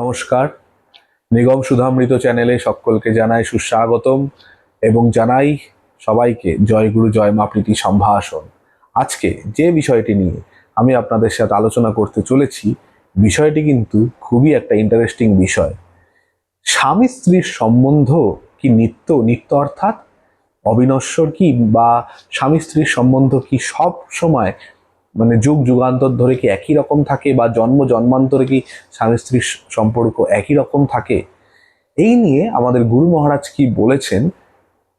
নমস্কার। নিগম সুধামৃত চ্যানেলে সকলকে জানাই সুস্বাগতম এবং জানাই সবাইকে জয়গুরু জয় মা প্রীতি সম্ভাষণ। আজকে যে বিষয়টি নিয়ে আমি আপনাদের সাথে আলোচনা করতে চলেছি, বিষয়টি কিন্তু খুবই একটা ইন্টারেস্টিং বিষয়। স্বামী স্ত্রীর সম্বন্ধ কি নিত্য নিত্য অর্থাৎ অবিনশ্বর কি বা স্বামী স্ত্রীর সম্বন্ধ কি সব সময় মানে যুগ যুগান্তর ধরে কি একই রকম থাকে বা জন্ম জন্মান্তরে কি স্বামী স্ত্রীর সম্পর্ক একই রকম থাকে? এই নিয়ে আমাদের গুরু মহারাজ কি বলেছেন,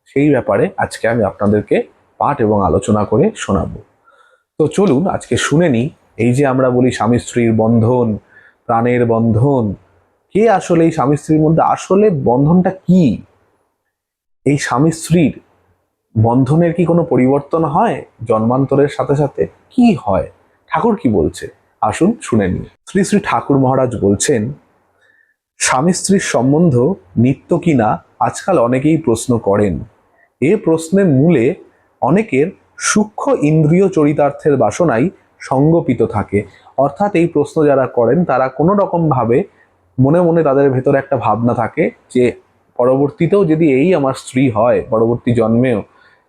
সেই ব্যাপারে আজকে আমি আপনাদেরকে পাঠ এবং আলোচনা করে শোনাবো। তো চলুন আজকে শুনে নিই, এই যে আমরা বলি স্বামী স্ত্রীর বন্ধন, প্রাণের বন্ধন, কে আসলে এই স্বামী স্ত্রীর মধ্যে আসলে বন্ধনটা কি? এই স্বামী স্ত্রীর বন্ধনের কি কোনো পরিবর্তন হয়? জন্মান্তরের সাথে সাথে কি হয়? ঠাকুর কি বলছে? আসুন শুনে নিই। শ্রী শ্রী ঠাকুর মহারাজ বলছেন, স্বামী স্ত্রীর সম্বন্ধ নিত্য কিনা আজকাল অনেকেই প্রশ্ন করেন। এ প্রশ্নের মূলে অনেকের সূক্ষ্ম ইন্দ্রিয় চরিতার্থের বাসনাই সঙ্গপিত থাকে। অর্থাৎ এই প্রশ্ন যারা করেন, তারা কোনো রকম ভাবে মনে মনে তাদের ভেতরে একটা ভাবনা থাকে যে, পরবর্তীতেও যদি এই আমার স্ত্রী হয়, পরবর্তী জন্মেও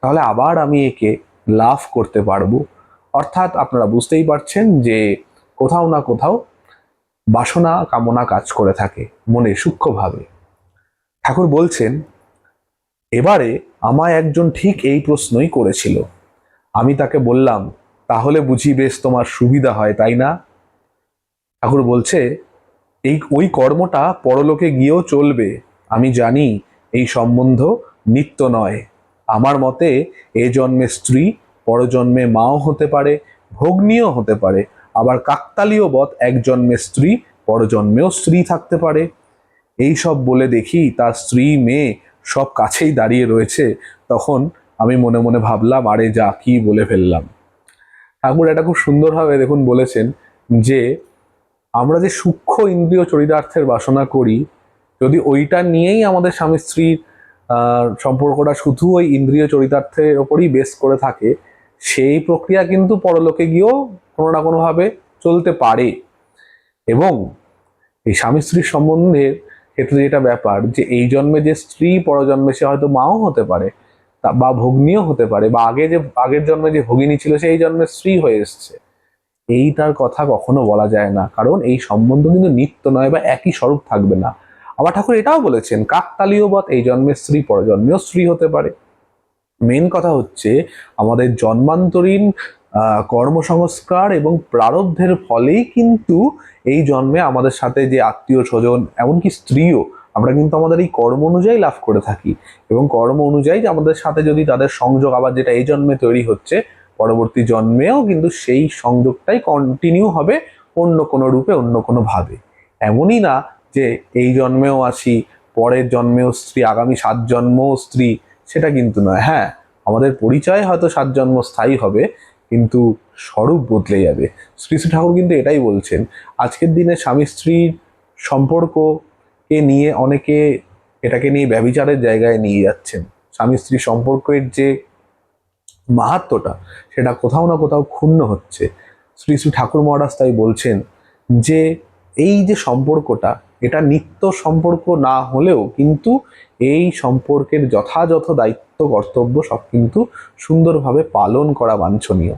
তাহলে আবার আমি একে লাভ করতে পারব। অর্থাৎ আপনারা বুঝতেই পারছেন যে কোথাও না কোথাও বাসনা কামনা কাজ করে থাকে মনে সূক্ষ্মভাবে। ঠাকুর বলছেন, এবারে আমায় একজন ঠিক এই প্রশ্নই করেছিল। আমি তাকে বললাম, তাহলে বুঝি বেশ তোমার সুবিধা হয়, তাই না? ঠাকুর বলছে, এই, ওই কর্মটা পরলোকে গিয়েও চলবে। আমি জানি এই সম্বন্ধ নিত্য নয়। আমার মতে এ জন্মে স্ত্রী, পরজন্মে মাও হতে পারে, ভগ্নীও হতে পারে। আবার কাকতালীয় বধ, এক জন্মে স্ত্রী, পরজন্মেও স্ত্রী থাকতে পারে। এই সব বলে দেখি তার স্ত্রী, মেয়ে সব কাছেই দাঁড়িয়ে রয়েছে। তখন আমি মনে মনে ভাবলাম, আরে যা, কি বলে ফেললাম। ঠাকুর, এটা খুব সুন্দরভাবে দেখুন বলেছেন যে, আমরা যে সূক্ষ্ম ইন্দ্রিয় চরিতার্থের বাসনা করি, যদি ওইটা নিয়েই আমাদের স্বামী স্ত্রীর সম্পর্কটা শুধু ওই ইন্দ্রিয় চরিতার্থের ওপরই বেস করে থাকে, সেই প্রক্রিয়া কিন্তু পরলোকে গিয়েও কোনো না কোনোভাবে চলতে পারে। এবং এই স্বামী স্ত্রীর সম্বন্ধের ক্ষেত্রে যেটা ব্যাপার যে এই জন্মে যে স্ত্রী, পরজন্মে সে হয়তো মাও হতে পারে বা ভগ্নীও হতে পারে, বা আগে যে, আগের জন্মে যে ভগিনী ছিল সেই জন্মে স্ত্রী হয়ে এসছে। এইটার কথা কখনো বলা যায় না, কারণ এই সম্বন্ধ কিন্তু নিত্য নয় বা একই স্বরূপ থাকবে না। আবার ঠাকুর এটাও বলেছেন কাকতালীয় বৎ এই জন্মের স্ত্রী, পরজন্মেও স্ত্রী হতে পারে। মেন কথা হচ্ছে, আমাদের জন্মান্তরীণ কর্মসংস্কার এবং প্রারব্ধের ফলেই কিন্তু এই জন্মে আমাদের সাথে যে আত্মীয় স্বজন, এমনকি স্ত্রীও, আমরা কিন্তু আমাদের এই কর্ম অনুযায়ী লাভ করে থাকি। এবং কর্ম অনুযায়ী আমাদের সাথে যদি তাদের সংযোগ আবার যেটা এই জন্মে তৈরি হচ্ছে, পরবর্তী জন্মেও কিন্তু সেই সংযোগটাই কন্টিনিউ হবে অন্য কোনো রূপে, অন্য কোনো ভাবে। এমনই না যে এই জন্মেও আসি, পরের জন্মেও স্ত্রী, আগামী সাত জন্মও স্ত্রী, সেটা কিন্তু নয়। হ্যাঁ আমাদের পরিচয় হয়তো সাত জন্ম স্থায়ী হবে, কিন্তু স্বরূপ বদলে যাবে। শ্রী শ্রী ঠাকুর কিন্তু এটাই বলছেন, আজকের দিনে স্বামী স্ত্রীর সম্পর্ককে নিয়ে অনেকে এটাকে নিয়ে ব্যবিচারের জায়গায় নিয়ে যাচ্ছেন। স্বামী স্ত্রী সম্পর্কের যে মাহাত্মটা, সেটা কোথাও না কোথাও ক্ষুণ্ণ হচ্ছে। শ্রী শ্রী ঠাকুর মহারাজ তাই বলছেন যে, এই যে সম্পর্কটা এটা নিত্য সম্পর্ক না হলেও কিন্তু এই সম্পর্কের যথাযথ দায়িত্ব, কর্তব্য সব কিন্তু সুন্দরভাবে পালন করা বাঞ্ছনীয়।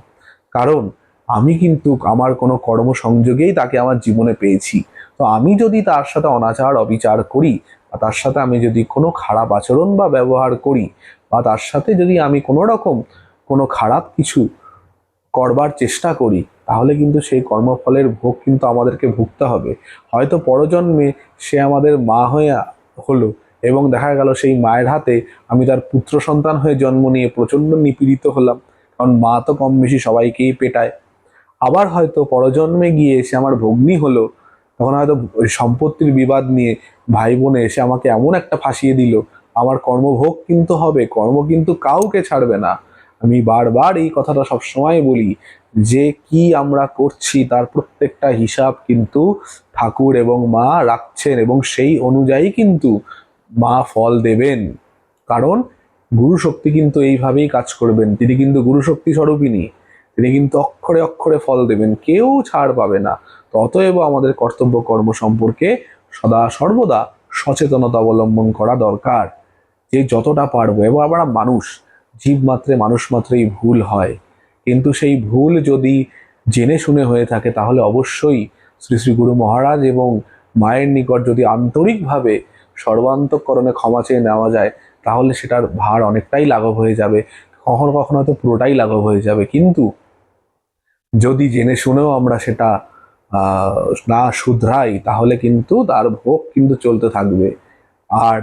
কারণ আমি কিন্তু আমার কোনো কর্মসংযোগেই তাকে আমার জীবনে পেয়েছি। তো আমি যদি তার সাথে অনাচার, অবিচার করি বা তার সাথে আমি যদি কোনো খারাপ আচরণ বা ব্যবহার করি বা তার সাথে যদি আমি কোনো রকম কোনো খারাপ কিছু করবার চেষ্টা করি তাহলে কিন্তু সেই কর্মফলের ভোগ কিন্তু আমাদেরকে ভুগতে হবে। হয়তো পরজন্মে সে আমাদের মা হয়ে হলো এবং দেখা গেল সেই মায়ের হাতে আমি তার পুত্র সন্তান হয়ে জন্ম নিয়ে প্রচণ্ড নিপীড়িত হলাম, কারণ মা তো কম বেশি সবাইকেই পেটায়। আবার হয়তো পরজন্মে গিয়ে সে আমার ভগ্নী হলো, তখন হয়তো সম্পত্তির বিবাদ নিয়ে ভাই বোনে এসে আমাকে এমন একটা ফাঁসিয়ে দিল। আমার কর্মভোগ কিন্তু হবে, কর্ম কিন্তু কাউকে ছাড়বে না। আমি বারবার এই কথাটা সবসময় বলি যে কি আমরা করছি তার প্রত্যেকটা হিসাব কিন্তু ঠাকুর এবং মা রাখছেন এবং সেই অনুযায়ী কিন্তু মা ফল দেবেন। কারণ গুরু শক্তি কিন্তু এইভাবেই কাজ করবেন। তিনি কিন্তু গুরু শক্তি স্বরূপিনী তিনি কিন্তু অক্ষরে অক্ষরে ফল দেবেন। কেউ ছাড় পাবে না। তো অতএব আমাদের কর্তব্য কর্ম সম্পর্কে সদা সর্বদা সচেতনতা অবলম্বন করা দরকার। যে যতটা পারব। এবং আমরা মানুষ। জীব মাত্রে, মানুষ মাত্রেই ভুল হয়। কিন্তু সেই ভুল যদি জেনে শুনে হয়ে থাকে, তাহলে অবশ্যই শ্রী শ্রী গুরু মহারাজ এবং মায়ের নিকট যদি আন্তরিকভাবে সর্বান্তকরণে ক্ষমা চেয়ে নেওয়া যায়, তাহলে সেটার ভার অনেকটাই লাঘব হয়ে যাবে। কখনো কখনো হয়তো পুরোটাই লাঘব হয়ে যাবে। কিন্তু যদি জেনে শুনেও আমরা সেটা না শুধরাই, তাহলে কিন্তু তার ভোগ কিন্তু চলতে থাকবে। আর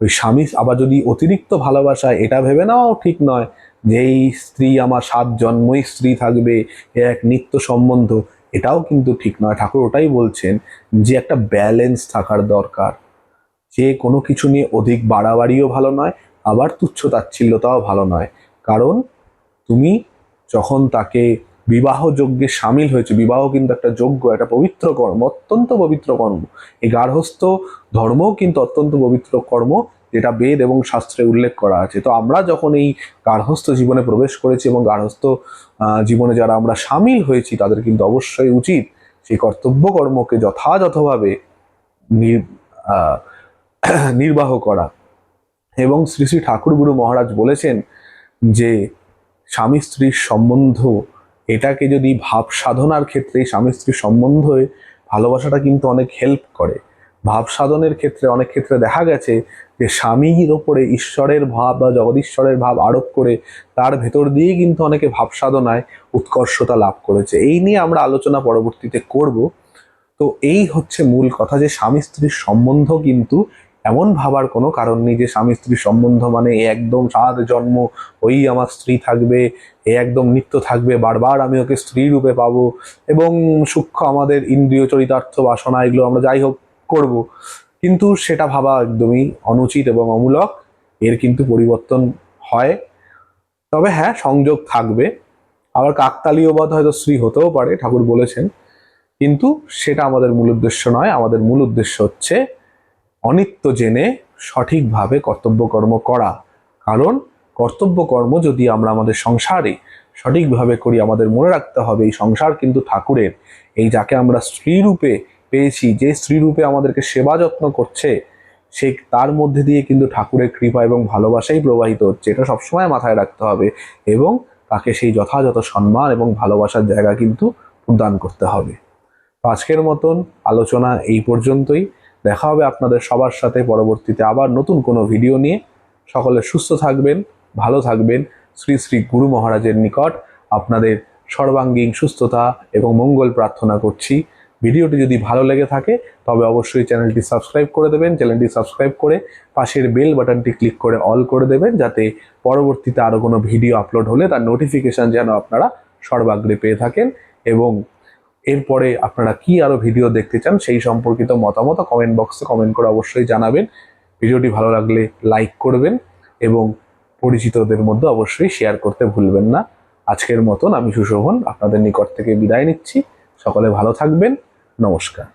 ওই স্বামী আবার যদি অতিরিক্ত ভালোবাসা এটা ভেবে নেওয়াও ঠিক নয় যে এই স্ত্রী আমার সাত জন্মই স্ত্রী থাকবে এক নিত্য সম্বন্ধ, এটাও কিন্তু ঠিক নয়। ঠাকুর ওটাই বলছেন যে একটা ব্যালেন্স থাকার দরকার। যে কোনো কিছু নিয়ে অধিক বাড়াবাড়িও ভালো নয়, আবার তুচ্ছ তাচ্ছিল্যতাও ভালো নয়। কারণ তুমি যখন তাকে বিবাহ যজ্ঞে সামিল হয়েছে। বিবাহ কিন্তু একটা যজ্ঞ, একটা পবিত্র কর্ম, অত্যন্ত পবিত্র কর্ম। এই গার্হস্থ ধর্মও কিন্তু অত্যন্ত পবিত্র কর্ম, যেটা বেদ এবং শাস্ত্রে উল্লেখ করা আছে। তো আমরা যখন এই গার্হস্থ জীবনে প্রবেশ করেছি এবং গার্হস্থ জীবনে যারা আমরা সামিল হয়েছি, তাদের কিন্তু অবশ্যই উচিত সেই কর্তব্য কর্মকে যথাযথভাবে নির্বাহ করা। এবং শ্রী শ্রী ঠাকুর গুরু মহারাজ বলেছেন যে স্বামী স্ত্রীর সম্বন্ধ এটাকে যদি ভাব সাধনার ক্ষেত্রে স্বামী স্ত্রীর সম্বন্ধে ভালোবাসাটা কিন্তু অনেক হেল্প করে। ভাব সাধনের ক্ষেত্রে অনেক ক্ষেত্রে দেখা গেছে যে স্বামীর ওপরে ঈশ্বরের ভাব বা জগদীশ্বরের ভাব আরোপ করে তার ভেতর দিয়ে কিন্তু অনেকে ভাব সাধনায় উৎকর্ষতা লাভ করেছে। এই নিয়ে আমরা আলোচনা পরবর্তীতে করব। তো এই হচ্ছে মূল কথা যে স্বামী স্ত্রীর সম্বন্ধ কিন্তু এমন ভাবার কোনো কারণ নেই যে স্বামী স্ত্রীর সম্বন্ধ মানে এ একদম সাত জন্ম, ওই আমার স্ত্রী থাকবে, এ একদম নিত্য থাকবে, বারবার আমি ওকে স্ত্রী রূপে পাবো এবং সূক্ষ্ম আমাদের ইন্দ্রিয় চরিতার্থ বাসনা এগুলো আমরা যাই হোক করব। কিন্তু সেটা ভাবা একদমই অনুচিত এবং অমূলক, এর কিন্তু পরিবর্তন হয়। তবে হ্যাঁ সংযোগ থাকবে। আবার কাকতালীয় বাদ হয়তো স্ত্রী হতেও পারে, ঠাকুর বলেছেন। কিন্তু সেটা আমাদের মূল উদ্দেশ্য নয়, আমাদের মূল উদ্দেশ্য হচ্ছে অনিত্য জেনে সঠিকভাবে কর্তব্যকর্ম করা। কারণ কর্তব্যকর্ম যদি আমরা আমাদের সংসারে সঠিকভাবে করি, আমাদের মনে রাখতে হবে এই সংসার কিন্তু ঠাকুরের। এই যাকে আমরা স্ত্রী রূপে পেয়েছি, যে স্ত্রী রূপে আমাদেরকে সেবা যত্ন করছে, সে তার মধ্যে দিয়ে কিন্তু ঠাকুরের কৃপা এবং ভালোবাসাই প্রবাহিত হচ্ছে। এটা সবসময় মাথায় রাখতে হবে এবং তাকে সেই যথাযথ সম্মান এবং ভালোবাসার জায়গা কিন্তু প্রদান করতে হবে। আজকের মতন আলোচনা এই পর্যন্তই। দেখা হবে আপনাদের সবার সাথে পরবর্তীতে আবার নতুন কোনো ভিডিও নিয়ে। সকলে সুস্থ থাকবেন, ভালো থাকবেন। শ্রী শ্রী গুরু মহারাজের নিকট আপনাদের সর্বাঙ্গীন সুস্থতা এবং মঙ্গল প্রার্থনা করছি। ভিডিওটি যদি ভালো লেগে থাকে, তবে অবশ্যই চ্যানেলটি সাবস্ক্রাইব করে দেবেন। চ্যানেলটি সাবস্ক্রাইব করে পাশের বেল বাটনটি ক্লিক করে অল করে দেবেন, যাতে পরবর্তীতে আরও কোনো ভিডিও আপলোড হলে তার নোটিফিকেশান যেন আপনারা সর্বাগ্রে পেয়ে থাকেন। এবং এরপরে আপনারা কি আরও ভিডিও দেখতে চান সেই সম্পর্কিত মতামত কমেন্ট বক্সে কমেন্ট করে অবশ্যই জানাবেন। ভিডিওটি ভালো লাগলে লাইক করবেন এবং পরিচিতদের মধ্যে অবশ্যই শেয়ার করতে ভুলবেন না। আজকের মতন আমি সুশোভন, আপনাদের নিকট থেকে বিদায় নিচ্ছি। সকলে ভালো থাকবেন। নমস্কার।